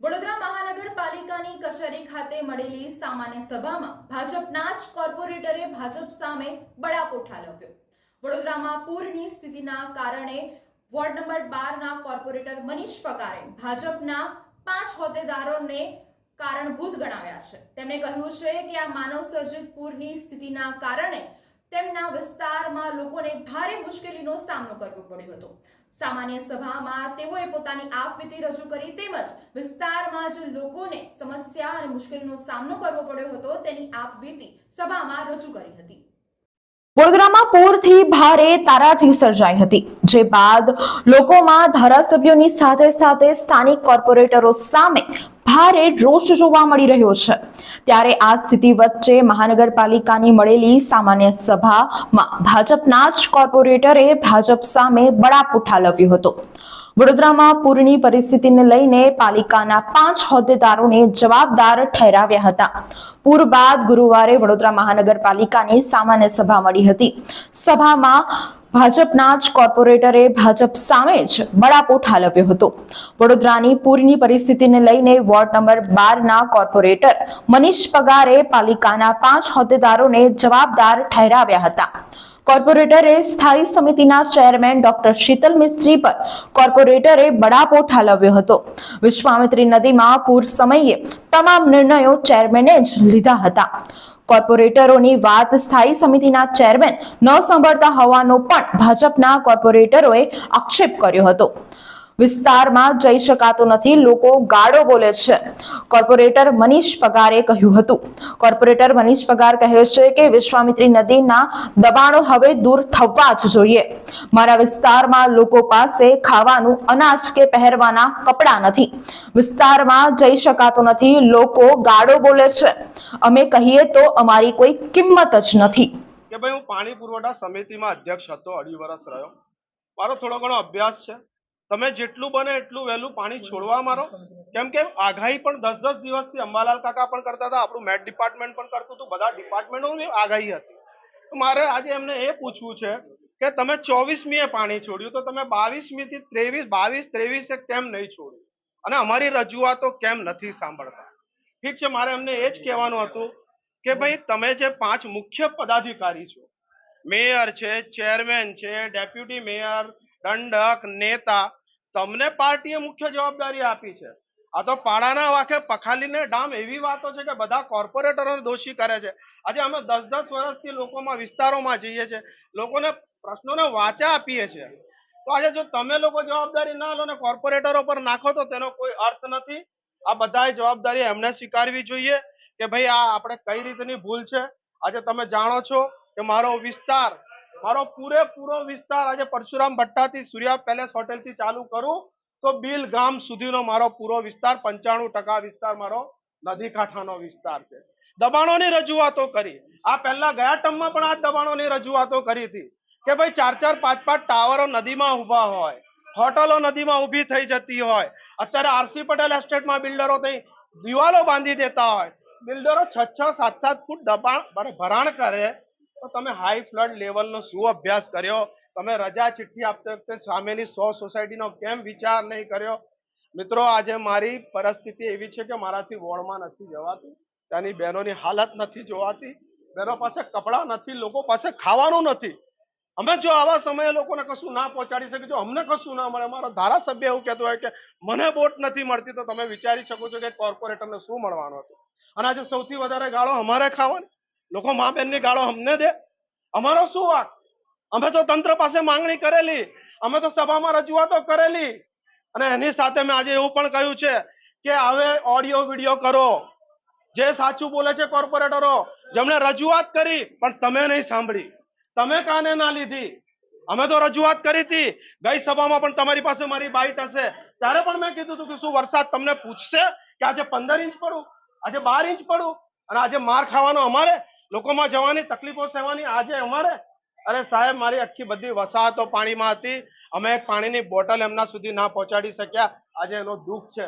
વડોદરા મહાનગરપાલિકાની કચેરી ખાતે મળેલી સામાન્ય સભામાં ભાજપના જ કોર્પોરેટરે ભાજપ સામે બળાપો ઠાલવ્યો. વડોદરામાં પૂરની સ્થિતિના કારણે વોર્ડ નંબર બારના કોર્પોરેટર મનીષ પકારે ભાજપના પાંચ હોદ્દેદારોને કારણભૂત ગણાવ્યા છે. તેમણે કહ્યું છે કે આ માનવ સર્જિત પૂરની સ્થિતિના કારણે તેમના વિસ્તારમાં લોકોને ભારે મુશ્કેલીનો સામનો કરવો પડ્યો હતો. સામાન્ય સભામાં તેઓએ પોતાની આપવીતી રજૂ કરી તેમજ વિસ્તારમાં જે લોકોને સમસ્યા અને મુશ્કેલીનો સામનો કરવો પડ્યો હતો તેની આપવીતી સભામાં રજૂ કરી હતી. વડોદરામાં પૂરથી ભારે તારાજી સર્જાઈ હતી, જે બાદ લોકોમાં ધારાસભ્યોની સાથે સાથે સ્થાનિક કોર્પોરેટરો સામે ભારે રોષ જોવા મળી રહ્યો છે. ત્યારે આ સ્થિતિ વચ્ચે મહાનગરપાલિકાની મળેલી સામાન્ય સભામાં ભાજપના જ કોર્પોરેટરે ભાજપ સામે બળાપ ઉઠાલવ્યો હતો. વડોદરામાં પૂરની પરિસ્થિતિને લઈને પાલિકાના પાંચ હોદ્દેદારોને જવાબદાર ઠેરાવ્યા હતા. પૂર બાદ ગુરુવારે વડોદરા મહાનગરપાલિકાની સામાન્ય સભા મળી હતી. સભામાં ભાજપના જ કોર્પોરેટરે ભાજપ સામે જ બળાપો ઠાલવ્યો હતો. વડોદરાની પૂરની પરિસ્થિતિને લઈને વોર્ડ નંબર બારના કોર્પોરેટર મનીષ પગારે પાલિકાના પાંચ હોદ્દેદારોને જવાબદાર ઠહેરાવ્યા હતા. કોર્પોરેટરે સ્થાયી સમિતિના ચેરમેન ડોક્ટર શીતલ મિસ્ત્રી પર કોર્પોરેટરે બળાપો ઠાલવ્યો હતો. વિશ્વામિત્રી નદીમાં પૂર સમયે તમામ નિર્ણયો ચેરમેને જ લીધા હતા. કોર્પોરેટરોની વાત સ્થાયી સમિતિના ચેરમેન ન સાંભળતા હોવાનો પણ ભાજપના કોર્પોરેટરોએ આક્ષેપ કર્યો હતો. વિસ્તારમાં જઈ શકાતો નથી. લોકો ગાળો બોલે છે. કોર્પોરેટર મનીષ પગારે કહ્યું હતું. કોર્પોરેટર મનીષ પગાર કહે છે કે વિશ્વામિત્રી નદીના દબાણો હવે દૂર થવા જ જોઈએ. મારા વિસ્તારમાં લોકો પાસે ખાવાનું, અનાજ કે પહેરવાના કપડાં નથી. વિસ્તારમાં જઈ શકાતો નથી. લોકો ગાળો બોલે છે. અમે કહીએ તો અમારી કોઈ કિંમત જ નથી. કે ભાઈ હું પાણી પુરવઠા સમિતિમાં અધ્યક્ષ હતો. અઢી વર્ષ રહ્યો. મારો થોડો ઘણો અભ્યાસ છે. તમે જેટલું બને એટલું વહેલું પાણી છોડવા મારો. કેમ કે આગાહી પણ દસ દસ દિવસથી અંબાલાલ કાકા પણ કરતા હતા, આપણું મેટ ડિપાર્ટમેન્ટ પણ કરતું હતું, બધા ડિપાર્ટમેન્ટોની આગાહી હતી. તો મારે આજે એમને એ પૂછવું છે કે તમે ચોવીસમીએ પાણી છોડ્યું, તો તમે બાવીસમી થી ત્રેવીસ, બાવીસ, ત્રેવીસે કેમ નહીં છોડ્યું? અને અમારી રજૂઆતો કેમ નથી સાંભળતા? ઠીક છે, મારે એમને એ જ કહેવાનું હતું કે ભાઈ, તમે જે પાંચ મુખ્ય પદાધિકારી છો, મેયર છે, ચેરમેન છે, ડેપ્યુટી મેયર દંડક નેતા. તમને પાર્ટીએ મુખ્ય જવાબદારી આપી છે. આ તો પાડાના વાંકે પખાલીને ડામ એવી વાતો છે કે બધા કોર્પોરેટરોને દોષી કરે છે. આજે અમે દસ દસ વર્ષથી લોકોમાં વિસ્તારોમાં જઈએ છીએ. લોકોને પ્રશ્નોને વાચા આપીએ છીએ. તો આજે જો તમે લોકો જવાબદારી ના લો ને કોર્પોરેટરો પર નાખો તો તેનો કોઈ અર્થ નથી. આ બધાએ જવાબદારી એમને સ્વીકારવી જોઈએ કે ભાઈ આ આપણે કઈ રીતની ભૂલ છે? આજે તમે જાણો છો કે મારો વિસ્તાર મારો પૂરેપૂરો વિસ્તાર આજે પરશુરામ ભટ્ટાથી સૂર્યા પેલેસ હોટેલથી ચાલુ કરું તો બિલ ગામ સુધીનો મારો પૂરો વિસ્તાર પંચાણું ટકા વિસ્તાર મારો નદી કાંઠાનો વિસ્તાર છે. દબાણોની રજૂઆતો કરી. આ પહેલા ગયા ટર્મમાં પણ આ દબાણોની રજૂઆતો કરી હતી કે ભાઈ ચાર ચાર પાંચ પાંચ ટાવરો નદીમાં ઊભા હોય, હોટલો નદીમાં ઊભી થઈ જતી હોય. અત્યારે આરસી પટેલ એસ્ટેટમાં બિલ્ડરો થઈ દિવાલો બાંધી દેતા હોય. બિલ્ડરો છ છ સાત સાત ફૂટ દબાણ ભર- ભરાણ કરે તો તમે હાઈ ફ્લડ લેવલનો શું અભ્યાસ કર્યો? તમે રજા ચિઠ્ઠી આપતી વખતે સામેની સો સોસાયટીનો કેમ વિચાર નહીં કર્યો? મિત્રો, આજે મારી પરિસ્થિતિ એવી છે કે મારાથી વોર્ડમાં નથી જવાતું, ત્યાંની બહેનોની હાલત નથી જોવાતી, બહેનો પાસે કપડાં નથી, લોકો પાસે ખાવાનું નથી. અમે જો આવા સમયે લોકોને કશું ના પહોંચાડી શકીએ, જો અમને કશું ના મળે મારો ધારાસભ્ય એવું કહેતો હોય કે મને બોટ નથી મળતી, તો તમે વિચારી શકો છો કે કોર્પોરેટરને શું મળવાનું હતું? અને આજે સૌથી વધારે ગાળો અમારે ખાવાની? લોકો મા બેનની ગાળો અમને દે. અમારો શું વાક? અમે તો તંત્ર પાસે માંગણી કરેલી. અમે તો સભામાં રજૂઆતો કરેલી. અને એની સાથે મેં આજે એવું પણ કહ્યું છે કે હવે ઓડિયો, વિડિયો કરો. જે સાચું બોલે છે કોર્પોરેટરો, જેમણે રજૂઆત કરી, પણ તમે નહીં સાંભળી. તમે કાને ના લીધી? અમે તો રજૂઆત કરી હતી. ગઈ સભામાં પણ તમારી પાસે મારી બાઇટ હશે. ત્યારે પણ મેં કીધું હતું કે શું વરસાદ તમને પૂછશે કે આજે પંદર ઇંચ પડું? આજે બાર ઇંચ પડું? અને આજે માર ખાવાનો અમારે? લોકોમાં જવાની તકલીફો સહેવાની આજે અમારે. અરે સાહેબ, મારી આખી બધી વસાહતો પાણીમાં હતી. અમે પાણીની બોટલ એમના સુધી ના પહોંચાડી શક્યા. આજે એનો દુઃખ છે.